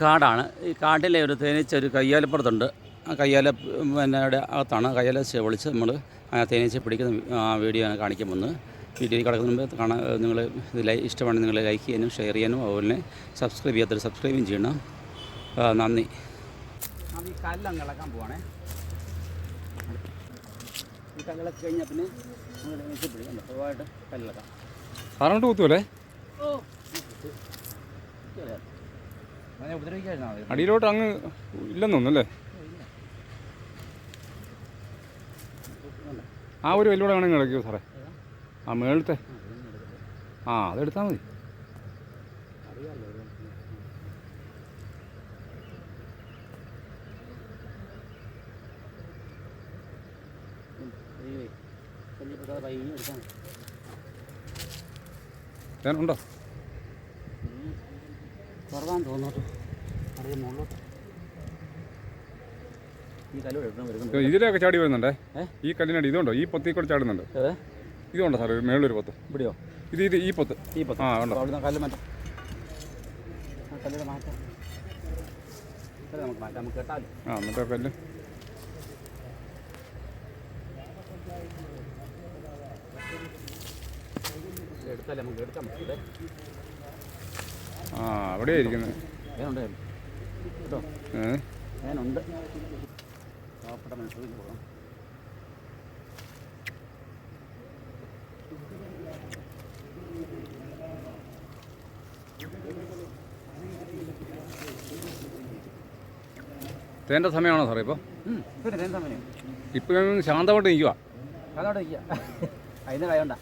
കാടാണ്. ഈ കാട്ടിലെ ഒരു തേനീച്ച ഒരു കയ്യാലപ്പുറത്തുണ്ട്. ആ കയ്യാല പിന്നെ അകത്താണ്. കയ്യാല വിളിച്ച് നമ്മൾ ആ തേനീച്ച പിടിക്കുന്ന ആ വീഡിയോ ആണ് കാണിക്കാൻ വന്നത്. വീഡിയോയിൽ കിടക്കുന്ന മുമ്പ് കാണാൻ നിങ്ങൾ ഇത് ലൈ ഇഷ്ടമാണ് നിങ്ങൾ ലൈക്ക് ചെയ്യാനും ഷെയർ ചെയ്യാനും അതുപോലെ തന്നെ സബ്സ്ക്രൈബ് ചെയ്യാത്തൊരു സബ്സ്ക്രൈബും ചെയ്യണം. നന്ദി. ഈ കല്ലങ്ങ് ഇളക്കാൻ പോവാണേ. ഈ കല്ലിളക്കി കഴിഞ്ഞാൽ പിന്നെ നമ്മൾ തേനീച്ച പൊതുവായിട്ട് കല്ലിളക്കാം കുത്തുമല്ലേ ഓ. അടിയിലോട്ട് അങ്ങ് ഇല്ലെന്ന് തോന്നുന്നല്ലേ ആ ഒരു വെല്ലുവിടെ വേണമെങ്കിൽ കിടക്കുമോ സാറേ ആ മേളത്തെ ആ അതെടുത്താൽ മതി ഞാനുണ്ടോ കുറവാന്ന് തോന്നുന്നു. അറിയാം മുകളിലോട്ട് ഇതിലൊക്കെ ചാടി വരുന്നുണ്ടേ? ഈ കല്ലിനടി ഇതുണ്ടോ? ഈ പൊത്തി കൂടെ ചാടുന്നുണ്ട്. ഇതുണ്ടോ സാറേ? മേളിലൊരു പൊത്ത്. ഇവിടെയോ? ഇത് ഇത് ഈ പൊത്ത്. ഈ പൊത്ത്. ആ ഉണ്ടോ? കല്ല് മാറ്റാം. ആ കല്ലിടെ മാറ്റാം. നമുക്ക് മാറ്റാം. നമുക്ക് കേട്ടാലോ? ആ എന്നിട്ട് കല്ല്. എടുത്താലേ നമുക്ക് എടുക്കാൻ പറ്റേ ആ അവിടെ ഇരിക്കുന്നത് കേട്ടോ? പാവപ്പെട്ട മനുഷ്യർക്ക് തേന്റെ സമയമാണോ സാറേ ഇപ്പോൾ ഇപ്പൊ പിന്നെ എന്താ സമയം. ഇപ്പം ശാന്തമായിട്ട് നിൽക്കുക. അതിന് കൈകൊണ്ട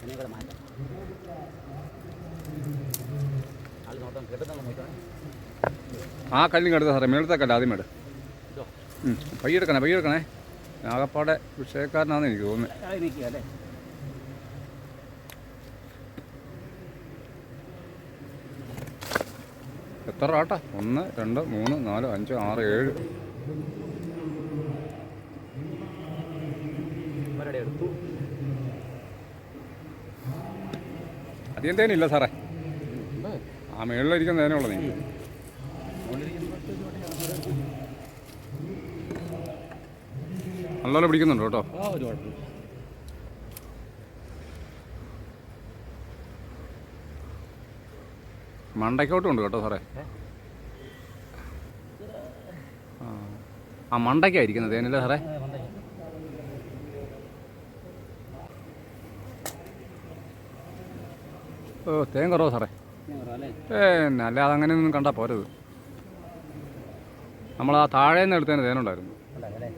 അതിനെ കൂടെ മാറ്റാം. ആ കല്ലും കെടുത്ത സാറേ. മേളത്തെ കല്ല് ആദ്യം മേട്. പയ്യെടുക്കണേ പയ്യെടുക്കണേ ആകപ്പാടെ വിഷയക്കാരനാണെന്ന് എനിക്ക് തോന്നുന്നത് എത്ര ആട്ടാ? ഒന്ന് രണ്ട് മൂന്ന് നാല് അഞ്ച് ആറ് ഏഴ്. അധികം തേനില്ല സാറേ. ആ മേളിലായിരിക്കും നേരമുള്ളത് നീ. നല്ലപോലെ പിടിക്കുന്നുണ്ട് കേട്ടോ. മണ്ടയ്ക്കോട്ടും ഉണ്ട് കേട്ടോ സാറേ. ആ. ആ മണ്ടയ്ക്കായിരിക്കുന്നത് തേനില്ല സാറേ? ഓ തേൻ കുറവാ സാറേ. ഏ അല്ലാതെ കണ്ടാൽ പോരത്. നമ്മൾ ആ താഴേന്ന് എടുത്തതിന് തേനുണ്ടായിരുന്നു. അല്ല അല്ലേ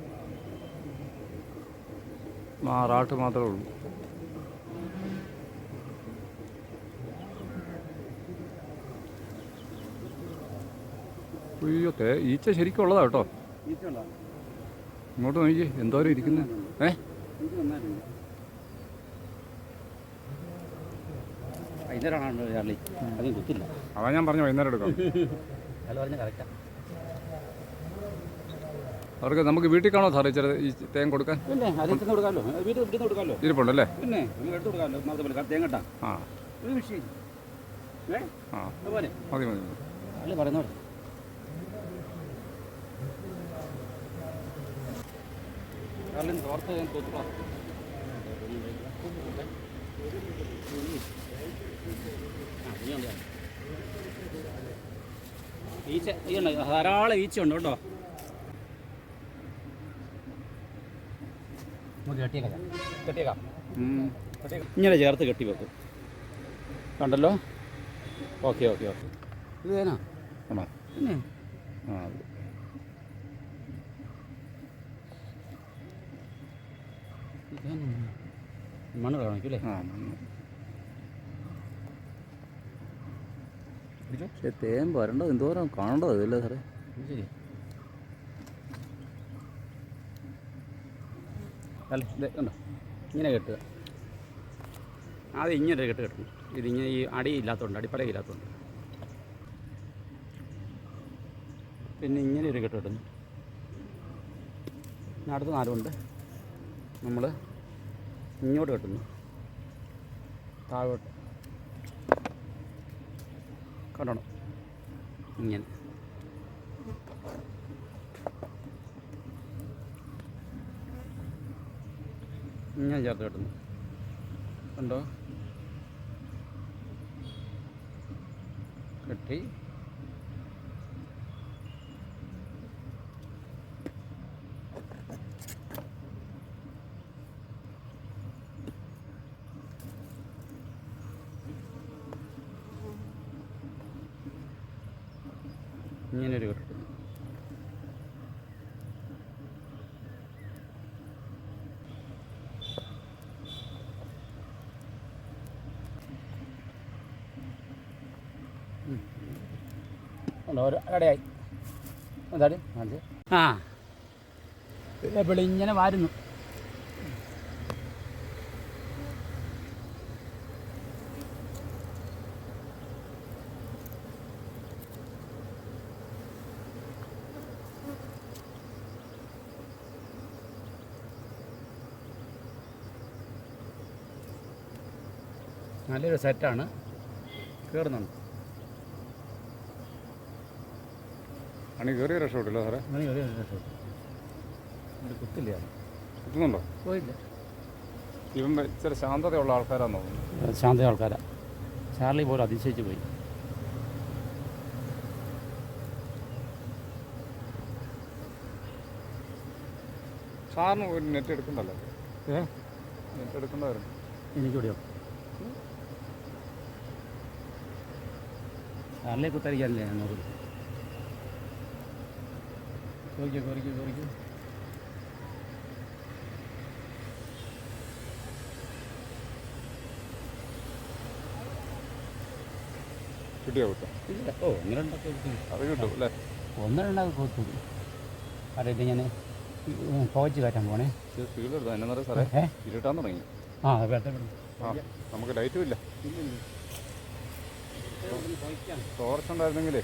ആ റാട്ട് മാത്രമേ ഉള്ളൂ. അയ്യോ തേ ഈച്ച ശരിക്കും ഉള്ളതാ കേട്ടോ. ഇങ്ങോട്ട് നോക്കിയേ എന്തോരം ഇരിക്കുന്നത് ഏ എനിക്ക് നന്നായിട്ടുണ്ട് വൈകുന്നേരമാണോ ചാർലി അതും കുത്തില്ല അതാ ഞാൻ പറഞ്ഞു വൈകുന്നേരം എടുക്കാം. അയാൾ പറഞ്ഞ അവർക്ക് നമുക്ക് വീട്ടിൽ കാണോ സാറേ ചെറു ഈ തേങ്ങ കൊടുക്കാൻ? പിന്നെ കൊടുക്കാമല്ലോ. വീട്ടിൽ കൊടുക്കാമല്ലോ. ഇരിപ്പുണ്ടല്ലേ? പിന്നെ നമുക്ക് എടുത്ത് കൊടുക്കാമല്ലോ. ഒന്നാമത്തെ പോലെ തേങ്ങട്ടാ. ആ. ഒരു വിഷയം ഏ? ആ. അതുപോലെ. മതി മതി. മതി. അല്ലേ പറയുന്നോടെ കാലിന് തോർത്ത് ഞാൻ തോത്തുവാ ഈച്ച ഈ ഉണ്ട് ധാരാളം ഈച്ച ഉണ്ട് കേട്ടോ. ഇങ്ങനെ ചേർത്ത് കെട്ടി വെക്കും. കണ്ടല്ലോ? Okay okay okay. ഇത് തേനാ? ആ ആ അത്. ഇത് തേനാ. മണ്ണ് കാണിക്കും അല്ലേ ആ. പിടിച്ചോ പക്ഷേ തേൻ വരേണ്ടത് എന്തോരം കാണേണ്ടത് ഇതല്ലേ സാറേ ശരി അല്ല ഇത് കണ്ടോ ഇങ്ങനെ കെട്ടുക അത് ഇങ്ങനെ ഒരു കെട്ട് കെട്ടണം ഇതിങ്ങനെ ഈ അടിയില്ലാത്തതുകൊണ്ട് അടിപ്പല ഇല്ലാത്തതുകൊണ്ട് പിന്നെ ഇങ്ങനെ ഒരു കെട്ട് കെട്ടുന്നു അടുത്ത നാലുണ്ട് നമ്മൾ ഇങ്ങോട്ട് കെട്ടുന്നു. താഴോട്ട്. കണ്ടോ ഇങ്ങനെ. ഇങ്ങനെ ചേർത്ത് കിട്ടുന്നു. കണ്ടോ? കെട്ടി ഇങ്ങനൊരു ഒരു റെഡിയായി എന്താടി? ആ. വെളിങ്ങനെ വാരുന്നു. നല്ലൊരു സെറ്റാണ്. കയറുന്നുണ്ട് അണി കയറിയ രക്ഷപ്പെട്ടില്ല സാറേ? അണി കയറിയ രക്ഷപ്പെട്ടു ഒരു കുത്തില്ല കുത്തുന്നുണ്ടോ? പോയില്ല. ഇവൻ ഇച്ചിരി ശാന്തതയുള്ള ആൾക്കാരാന്ന് തോന്നുന്നു. ശാന്ത ആൾക്കാരാ. ചാർലി പോലും അതിശയിച്ച് പോയി. സാറിന് ഒരു നെറ്റ് എടുക്കണ്ടല്ലോ? ഏ? നെറ്റ് എടുക്കണ്ടായിരുന്നു എനിക്കിവിടെയോ? ചാർലിയെ കുത്തരിക്കാനില്ലേ ഞാൻ നോക്കുന്നത് കോറിക്കോ കോറിക്കോ കോറിക്കോ. കിട്ടിയോ കിട്ടും ഇല്ല. ഓ ഒന്ന് രണ്ടൊക്കെ. അത് കിട്ടും അല്ലേ? ഒന്ന് രണ്ടൊക്കെ കൊത്തും അറിയില്ല ഞാൻ പോച്ച് കയറ്റാൻ പോണേ. സ്പീഡ് എടുത്താൽ എന്നാ സാറേ ഇരുട്ടാൻ തുടങ്ങി. ആ ആ നമുക്ക് ലൈറ്റും ഇല്ല. ടോർച്ച് ഉണ്ടായിരുന്നെങ്കിലേ.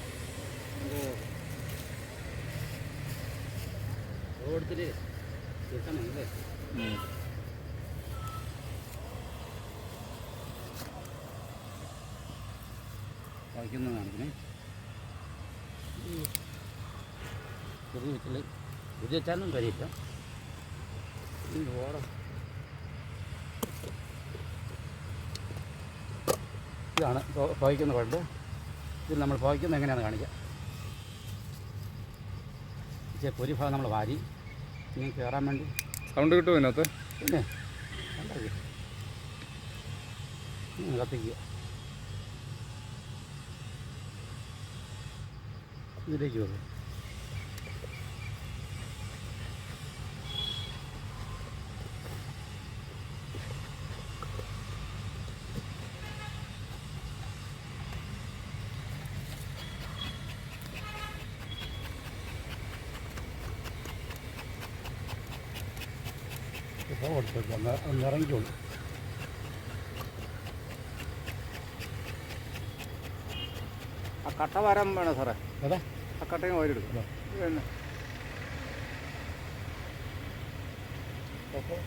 കാണിക്കണേ വെച്ചില്ല ഇത് വെച്ചാലും കരിയില്ല ഓടം ഇതാണ് പോ- പോയിക്കുന്ന പണ്ട്. ഇതിൽ നമ്മൾ പോയിക്കുന്നത് എങ്ങനെയാണ് കാണിക്കുക ഇച്ചിരി പൊരി ഭാഗം നമ്മൾ വാരി. ഇനി കയറാൻ വേണ്ടി. സൗണ്ട് കിട്ടുമോ ഇതിനകത്ത്? പിന്നെ കത്തിക്കുക ഇതിലേക്ക് വരും. ഇപ്പോൾ കൊടുത്തേക്ക് ഒന്ന് ആ കട്ട വരാൻ വേണം സാറേ. അതെ ആ കട്ടയും പിന്നെ അപ്പോൾ